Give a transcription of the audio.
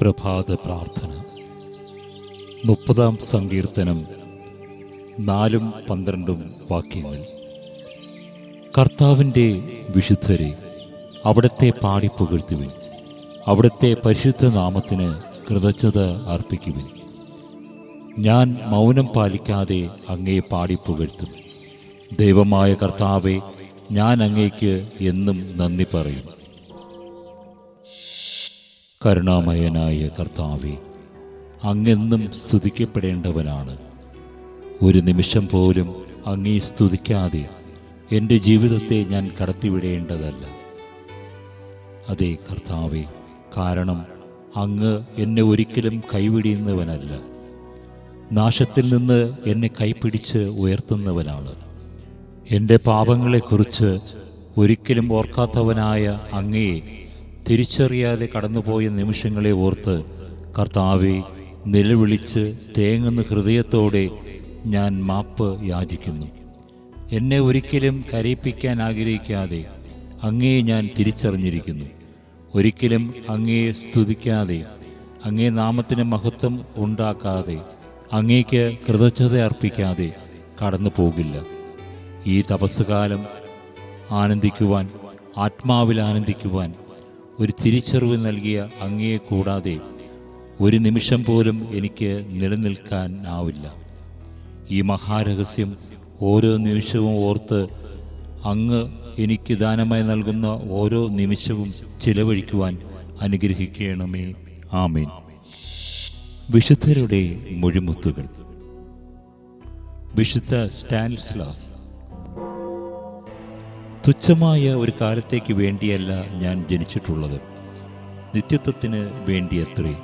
പ്രഭാത പ്രാർത്ഥന. മുപ്പതാം സങ്കീർത്തനം നാലും പന്ത്രണ്ടും വാക്യങ്ങൾ. കർത്താവിന്റെ വിശുദ്ധരെ അവിടുത്തെ പാടി പുകഴ്ത്തുവിൻ. അവിടുത്തെ പരിശുദ്ധ നാമത്തിന് കൃതജ്ഞത അർപ്പിക്കുവിൻ. ഞാൻ മൗനം പാലിക്കാതെ അങ്ങയെ പാടി പുകഴ്ത്തും. ദൈവമായ കർത്താവെ ഞാൻ അങ്ങേക്ക് എന്നും നന്ദി പറയും. കരുണാമയനായ കർത്താവെ അങ്ങെന്നും സ്തുതിക്കപ്പെടേണ്ടവനാണ്. ഒരു നിമിഷം പോലും അങ്ങേ സ്തുതിക്കാതെ എന്റെ ജീവിതത്തെ ഞാൻ കടത്തിവിടേണ്ടതല്ല. അതെ കർത്താവെ കാരണം അങ്ങ് എന്നെ ഒരിക്കലും കൈവിടിയുന്നവനല്ല. നാശത്തിൽ നിന്ന് എന്നെ കൈപ്പിടിച്ച് ഉയർത്തുന്നവനാണ്. എന്റെ പാപങ്ങളെക്കുറിച്ച് ഒരിക്കലും ഓർക്കാത്തവനായ അങ്ങയെ തിരിച്ചറിയാതെ കടന്നുപോയ നിമിഷങ്ങളെ ഓർത്ത് കർത്താവെ നിലവിളിച്ച് തേങ്ങുന്ന ഹൃദയത്തോടെ ഞാൻ മാപ്പ് യാചിക്കുന്നു. എന്നെ ഒരിക്കലും കരയിപ്പിക്കാൻ ആഗ്രഹിക്കാതെ അങ്ങയെ ഞാൻ തിരിച്ചറിഞ്ഞിരിക്കുന്നു. ഒരിക്കലും അങ്ങയെ സ്തുതിക്കാതെ അങ്ങേ നാമത്തിന് മഹത്വം ഉണ്ടാക്കാതെ അങ്ങേക്ക് കൃതജ്ഞത അർപ്പിക്കാതെ കടന്നു പോകില്ല ഈ തപസ്സുകാലം ആനന്ദിക്കുവാൻ ആത്മാവിൽ ആനന്ദിക്കുവാൻ ഒരു തിരിച്ചറിവ് നൽകിയ അങ്ങയെ കൂടാതെ ഒരു നിമിഷം പോലും എനിക്ക് നിലനിൽക്കാൻ ആവില്ല. ഈ മഹാരഹസ്യം ഓരോ നിമിഷവും ഓർത്ത് അങ്ങ് എനിക്ക് ദാനമായി നൽകുന്ന ഓരോ നിമിഷവും ചിലവഴിക്കുവാൻ അനുഗ്രഹിക്കണമേ. ആമീൻ. വിശുദ്ധരുടെ മൊഴിമുത്തുകൾ. വിശുദ്ധ സ്റ്റാൻസ്ലാസ് തുച്ഛമായ ഒരു കാലത്തേക്ക് വേണ്ടിയല്ല ഞാൻ ജനിച്ചിട്ടുള്ളത്. നിത്യത്വത്തിന് വേണ്ടിയത്രേ.